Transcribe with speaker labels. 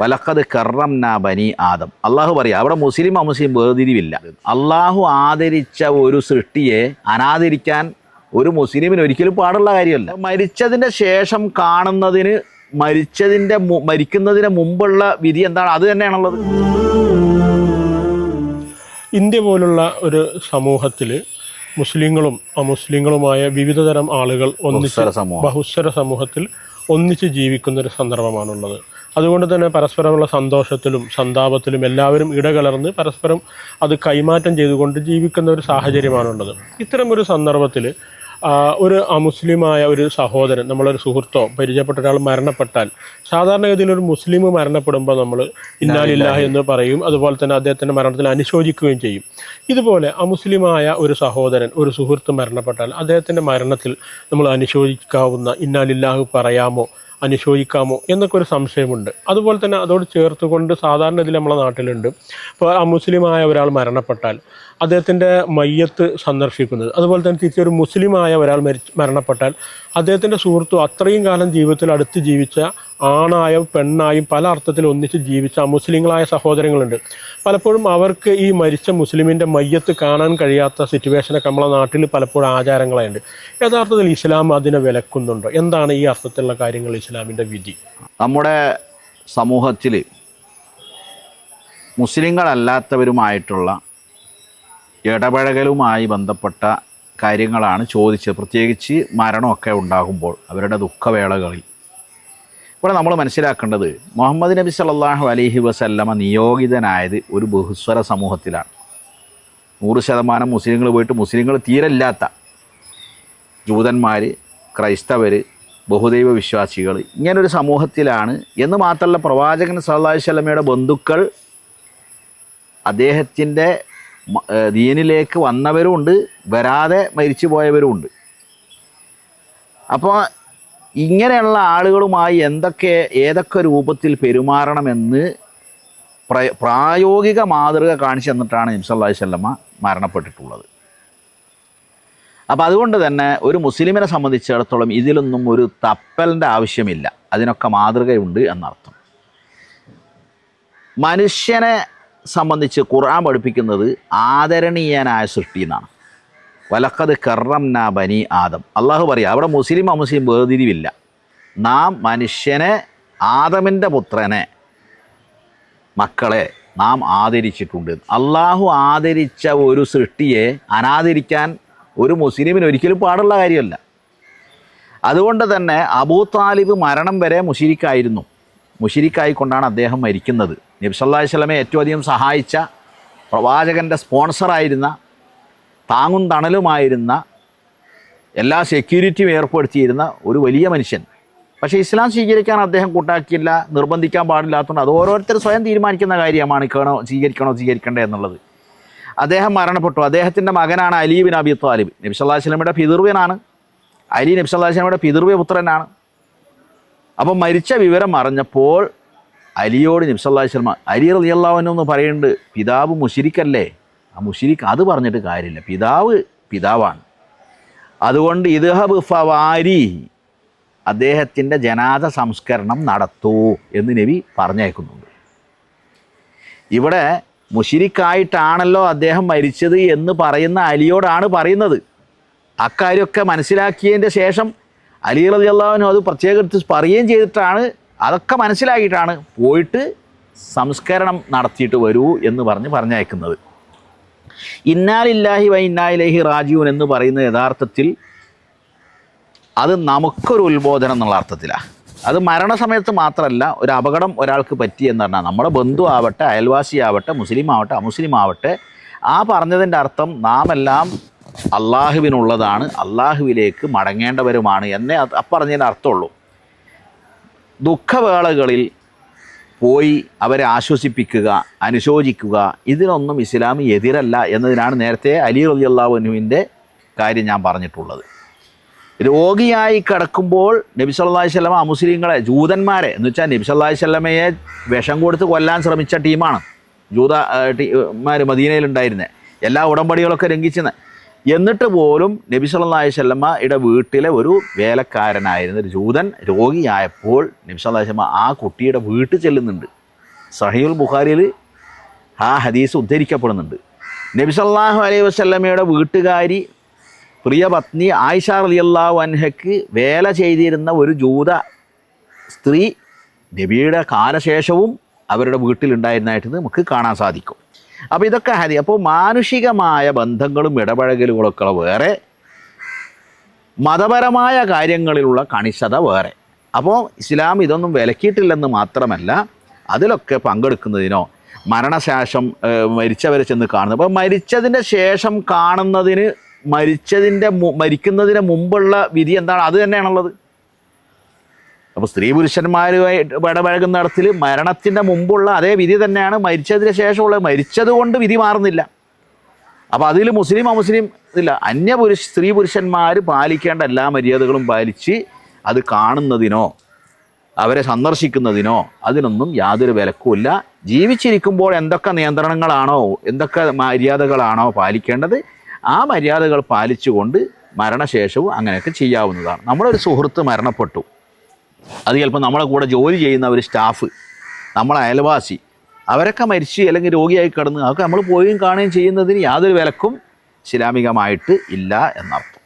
Speaker 1: വലക്കത് കറം നാ ബനി ആദം. അള്ളാഹു പറയാം അവിടെ മുസ്ലിം അമുസ്ലിം വേർതിരിവില്ല. അള്ളാഹു ആദരിച്ച ഒരു സൃഷ്ടിയെ അനാദരിക്കാൻ ഒരു മുസ്ലിമിന് ഒരിക്കലും പാടുള്ള കാര്യമല്ല. മരിച്ചതിന്റെ ശേഷം കാണുന്നതിന് മരിച്ചതിന്റെ മരിക്കുന്നതിന് മുമ്പുള്ള വിധി എന്താണ്? അത് തന്നെയാണുള്ളത്.
Speaker 2: ഇന്ത്യ പോലുള്ള ഒരു സമൂഹത്തിൽ മുസ്ലിങ്ങളും അമുസ്ലിങ്ങളുമായ വിവിധതരം ആളുകൾ ഒന്നിച്ച്
Speaker 1: ബഹുസ്വര
Speaker 2: സമൂഹത്തിൽ ഒന്നിച്ച് ജീവിക്കുന്ന ഒരു സന്ദർഭമാണുള്ളത്. അതുകൊണ്ട് തന്നെ പരസ്പരമുള്ള സന്തോഷത്തിലും സന്താപത്തിലും എല്ലാവരും ഇടകലർന്ന് പരസ്പരം അത് കൈമാറ്റം ചെയ്തുകൊണ്ട് ജീവിക്കുന്ന ഒരു സാഹചര്യമാണുള്ളത്. ഇത്തരം ഒരു സന്ദർഭത്തിൽ ഒരു അമുസ്ലിമായ ഒരു സഹോദരൻ നമ്മളൊരു സുഹൃത്തോ പരിചയപ്പെട്ട ഒരാൾ മരണപ്പെട്ടാൽ സാധാരണഗതിയിൽ ഒരു മുസ്ലിം മരണപ്പെടുമ്പോൾ നമ്മൾ ഇന്നാലില്ലാഹ എന്ന് പറയും. അതുപോലെ തന്നെ അദ്ദേഹത്തിന്റെ മരണത്തിൽ അനുശോചിക്കുകയും ചെയ്യും. ഇതുപോലെ അമുസ്ലിമായ ഒരു സഹോദരൻ ഒരു സുഹൃത്ത് മരണപ്പെട്ടാൽ അദ്ദേഹത്തിന്റെ മരണത്തിൽ നമ്മൾ അനുശോചിക്കാവുന്ന ഇന്നാലില്ലാഹ് പറയാമോ? അനുശോചിക്കാമോ എന്നൊക്കെ ഒരു സംശയമുണ്ട്. അതുപോലെ തന്നെ അതോട് ചേർത്തുകൊണ്ട് സാധാരണ ഇതിൽ നമ്മളെ നാട്ടിലുണ്ട്. ഇപ്പോൾ അമുസ്ലിമായ ഒരാൾ മരണപ്പെട്ടാൽ അദ്ദേഹത്തിന്റെ മയ്യത്ത് സന്ദർശിക്കുന്നത്. അതുപോലെ തന്നെ തിരിച്ചൊരു മുസ്ലിമായ ഒരാൾ മരണപ്പെട്ടാൽ അദ്ദേഹത്തിന്റെ സുഹൃത്തു അത്രയും കാലം ജീവിതത്തിൽ അടുത്ത് ജീവിച്ച ആണായും പെണ്ണായും പല അർത്ഥത്തിൽ ഒന്നിച്ച് ജീവിച്ച മുസ്ലിങ്ങളായ സഹോദരങ്ങളുണ്ട്. പലപ്പോഴും അവർക്ക് ഈ മരിച്ച മുസ്ലിമിന്റെ മയ്യത്ത് കാണാൻ കഴിയാത്ത സിറ്റുവേഷനൊക്കെ നമ്മളെ നാട്ടിൽ പലപ്പോഴും ആചാരങ്ങളായുണ്ട്. യഥാർത്ഥത്തിൽ ഇസ്ലാം അതിനെ വിലക്കുന്നുണ്ടോ? എന്താണ് ഈ അർത്ഥത്തിലുള്ള കാര്യങ്ങൾ ഇസ്ലാമിന്റെ വിധി?
Speaker 1: നമ്മുടെ സമൂഹത്തിൽ മുസ്ലിങ്ങളല്ലാത്തവരുമായിട്ടുള്ള ഇടപഴകലുമായി ബന്ധപ്പെട്ട കാര്യങ്ങളാണ് ചോദിച്ചത്. പ്രത്യേകിച്ച് മരണമൊക്കെ ഉണ്ടാകുമ്പോൾ അവരുടെ ദുഃഖവേളകളിൽ. ഇവിടെ നമ്മൾ മനസ്സിലാക്കേണ്ടത് മുഹമ്മദ് നബി സല്ലല്ലാഹു അലഹി വസല്ലമ നിയോഗിതനായത് ഒരു ബഹുസ്വര സമൂഹത്തിലാണ്. നൂറ് ശതമാനം മുസ്ലിങ്ങൾ പോയിട്ട് മുസ്ലിങ്ങൾ തീരല്ലാത്ത ജൂതന്മാർ ക്രൈസ്തവർ ബഹുദൈവ വിശ്വാസികൾ ഇങ്ങനൊരു സമൂഹത്തിലാണ്. എന്ന് മാത്രമല്ല പ്രവാചകൻ സല്ലാഹു സ്വലമയുടെ ബന്ധുക്കൾ അദ്ദേഹത്തിന്റെ ദീനിലേക്ക് വന്നവരുമുണ്ട് വരാതെ മരിച്ചു പോയവരുമുണ്ട് അപ്പോൾ ഇങ്ങനെയുള്ള ആളുകളുമായി എന്തൊക്കെ ഏതൊക്കെ രൂപത്തിൽ പെരുമാറണമെന്ന് പ്ര പ്രായോഗിക മാതൃക കാണിച്ചു തന്നിട്ടാണ് നിംസല്ലാഹി സ്വല്ലമ്മ മരണപ്പെട്ടിട്ടുള്ളത്. അപ്പോൾ അതുകൊണ്ട് തന്നെ ഒരു മുസ്ലിമിനെ സംബന്ധിച്ചിടത്തോളം ഇതിലൊന്നും ഒരു തപ്പലിന്റെ ആവശ്യമില്ല. അതിനൊക്കെ മാതൃകയുണ്ട് എന്നർത്ഥം. മനുഷ്യനെ സംബന്ധിച്ച് ഖുർആൻ പഠിപ്പിക്കുന്നത് ആദരണീയനായ സൃഷ്ടി എന്നാണ്. വലക്കത് കറം നാ ബനി ആദം. അള്ളാഹു പറയാം അവിടെ മുസ്ലിം അമുസ്ലിം വേർതിരിവില്ല. നാം മനുഷ്യനെ ആദമിന്റെ പുത്രനെ മക്കളെ നാം ആദരിച്ചിട്ടുണ്ട്. അള്ളാഹു ആദരിച്ച ഒരു സൃഷ്ടിയെ അനാദരിക്കാൻ ഒരു മുസ്ലിമിന് ഒരിക്കലും പാടുള്ള കാര്യമല്ല. അതുകൊണ്ട് തന്നെ അബൂ താലിബ് മരണം വരെ മുഷിരിക്കായിരുന്നു. മുഷിരിക്കായിക്കൊണ്ടാണ് അദ്ദേഹം മരിക്കുന്നത്. നബ്സല്ലാ സ്വലമെ ഏറ്റവും അധികം സഹായിച്ച പ്രവാചകന്റെ സ്പോൺസറായിരുന്ന താങ്ങും തണലുമായിരുന്ന എല്ലാ സെക്യൂരിറ്റിയും ഏർപ്പെടുത്തിയിരുന്ന ഒരു വലിയ മനുഷ്യൻ. പക്ഷേ ഇസ്ലാം സ്വീകരിക്കാൻ അദ്ദേഹം കൂട്ടാക്കിയില്ല നിർബന്ധിക്കാൻ പാടില്ലാത്തതുകൊണ്ട് അത് ഓരോരുത്തർ സ്വയം തീരുമാനിക്കുന്ന കാര്യമാണ് കേണോ സ്വീകരിക്കണോ സ്വീകരിക്കണ്ടേ എന്നുള്ളത്. അദ്ദേഹം മരണപ്പെട്ടു. അദ്ദേഹത്തിന്റെ മകനാണ് അലി ബിൻ അബി ത്വാലിബ് നബി സല്ലല്ലാഹു അലൈഹി വസല്ലമയുടെ പിതൃവ്യനാണ്. അലി നബി സല്ലല്ലാഹു അലൈഹി വസല്ലമയുടെ പിതൃവ്യ പുത്രനാണ് അപ്പം മരിച്ച വിവരം അറിഞ്ഞപ്പോൾ അലിയോട് നബി ശർമ്മ അലി എന്ന് പറയുന്നുണ്ട് പിതാവ് മുഷിരിക്കല്ലേ ആ മുഷിരിക്ക് അത് പറഞ്ഞിട്ട് കാര്യമില്ല. പിതാവ് പിതാവാണ്. അതുകൊണ്ട് ഇദ്ഹബ് ഫവാരി അദ്ദേഹത്തിന്റെ ജനാദ സംസ്കരണം നടത്തൂ എന്ന് നബി പറഞ്ഞേക്കുന്നുണ്ട് ഇവിടെ മുഷിരിക്കായിട്ടാണല്ലോ അദ്ദേഹം മരിച്ചത് എന്ന് പറയുന്ന അലിയോടാണ് പറയുന്നത്. അക്കാര്യമൊക്കെ മനസ്സിലാക്കിയതിന്റെ ശേഷം അലി റതി അള്ളാഹുവിനും അത് എടുത്ത് പറയുകയും ചെയ്തിട്ടാണ്. അതൊക്കെ മനസ്സിലാക്കിയിട്ടാണ് പോയിട്ട് സംസ്കരണം നടത്തിയിട്ട് വരൂ എന്ന് പറഞ്ഞ് പറഞ്ഞയക്കുന്നത്. ഇന്നാലില്ലാഹി വ ഇന്നായിലേഹി റാജീവൻ എന്ന് പറയുന്നത് യഥാർത്ഥത്തിൽ അത് നമുക്കൊരു ഉത്ബോധനം എന്നുള്ള അർത്ഥത്തിലാണ് അത് മരണസമയത്ത് മാത്രമല്ല ഒരു അപകടം ഒരാൾക്ക് പറ്റി എന്ന് പറഞ്ഞാൽ നമ്മുടെ ബന്ധു ആവട്ടെ അയൽവാസി ആവട്ടെ മുസ്ലിം ആവട്ടെ അമുസ്ലിം ആവട്ടെ ആ പറഞ്ഞതിന്റെ അർത്ഥം നാം എല്ലാം അള്ളാഹുവിനുള്ളതാണ് അള്ളാഹുവിലേക്ക് മടങ്ങേണ്ടവരുമാണ് എന്നേ അപ്പറഞ്ഞതിന് അർത്ഥമുള്ളൂ. ദുഃഖവേളകളിൽ പോയി അവരെ ആശ്വസിപ്പിക്കുക അനുശോചിക്കുക ഇതിനൊന്നും ഇസ്ലാം എതിരല്ല എന്നതിനാണ് നേരത്തെ അലി റബി അള്ളാഹുനുവിന്റെ കാര്യം ഞാൻ പറഞ്ഞിട്ടുള്ളത്. രോഗിയായി കിടക്കുമ്പോൾ നബി സല്ലാഹി സ്വലമ മുസ്ലിങ്ങളെ ജൂതന്മാരെ എന്ന് വെച്ചാൽ നബി സല്ലാഹി സ്വലമയെ വിഷം കൊടുത്ത് കൊല്ലാൻ ശ്രമിച്ച ടീമാണ്. ജൂത ടീമാർ മദീനയിലുണ്ടായിരുന്നത് എല്ലാ ഉടമ്പടികളൊക്കെ ലംഘിച്ചെന്ന് എന്നിട്ട് പോലും നബി സല്ലാഹി അലൈഹി വസല്ലമയുടെ വീട്ടിലെ ഒരു വേലക്കാരനായിരുന്ന ഒരു ജൂതൻ രോഗിയായപ്പോൾ നബി സല്ലാഹി വസല്ലമ ആ കുട്ടിയുടെ വീട്ടിൽ ചെല്ലുന്നുണ്ട്. സഹീൽ ബുഖാരിയിൽ ആ ഹദീസ് ഉദ്ധരിക്കപ്പെടുന്നുണ്ട്. നബി സല്ലല്ലാഹു അലൈഹി വസ്ല്ലമ്മയുടെ വീട്ടുകാരി പ്രിയ പത്നി ആയിഷ റളിയല്ലാഹു അൻഹയ്ക്ക് വേല ചെയ്തിരുന്ന ഒരു ജൂത സ്ത്രീ നബിയുടെ കാലശേഷവും അവരുടെ വീട്ടിലുണ്ടായിരുന്നതായിട്ട് നമുക്ക് കാണാൻ സാധിക്കും. അപ്പോൾ ഇതൊക്കെ ഹരി അപ്പോൾ മാനുഷികമായ ബന്ധങ്ങളും ഇടപഴകലുകളൊക്കെ വേറെ മതപരമായ കാര്യങ്ങളിലുള്ള കണിശത വേറെ. അപ്പോൾ ഇസ്ലാം ഇതൊന്നും വിലക്കിയിട്ടില്ലെന്ന് മാത്രമല്ല അതിലൊക്കെ പങ്കെടുക്കുന്നതിനോ മരണശേഷം മരിച്ചവരെ ചെന്ന് കാണുന്നത്. അപ്പോൾ മരിച്ചതിന്റെ ശേഷം കാണുന്നതിന് മരിച്ചതിന്റെ മരിക്കുന്നതിന് മുമ്പുള്ള വിധി എന്താണ്? അത് തന്നെയാണുള്ളത്. അപ്പോൾ സ്ത്രീ പുരുഷന്മാരുമായിട്ട് ഇടപഴകുന്നിടത്തിൽ മരണത്തിന്റെ മുമ്പുള്ള അതേ വിധി തന്നെയാണ് മരിച്ചതിന് ശേഷമുള്ളത് മരിച്ചത് കൊണ്ട് വിധി മാറുന്നില്ല. അപ്പോൾ അതിൽ മുസ്ലിം അമുസ്ലിം ഇല്ല. അന്യ പുരുഷ സ്ത്രീ പുരുഷന്മാർ പാലിക്കേണ്ട എല്ലാ മര്യാദകളും പാലിച്ച് അത് കാണുന്നതിനോ അവരെ സന്ദർശിക്കുന്നതിനോ അതിനൊന്നും യാതൊരു വിലക്കുമില്ല ജീവിച്ചിരിക്കുമ്പോൾ എന്തൊക്കെ നിയന്ത്രണങ്ങളാണോ എന്തൊക്കെ മര്യാദകളാണോ പാലിക്കേണ്ടത് ആ മര്യാദകൾ പാലിച്ചുകൊണ്ട് മരണശേഷവും അങ്ങനെയൊക്കെ ചെയ്യാവുന്നതാണ്. നമ്മളൊരു സുഹൃത്ത് മരണപ്പെട്ടു. അത് ചിലപ്പോൾ നമ്മളെ കൂടെ ജോലി ചെയ്യുന്ന ഒരു സ്റ്റാഫ് നമ്മളെ അയൽവാസി അവരൊക്കെ മരിച്ച് അല്ലെങ്കിൽ രോഗിയായി കിടന്ന് അതൊക്കെ നമ്മൾ പോവുകയും കാണുകയും ചെയ്യുന്നതിന് യാതൊരു വിലക്കും ഇസ്ലാമികമായിട്ട് ഇല്ല എന്നർത്ഥം.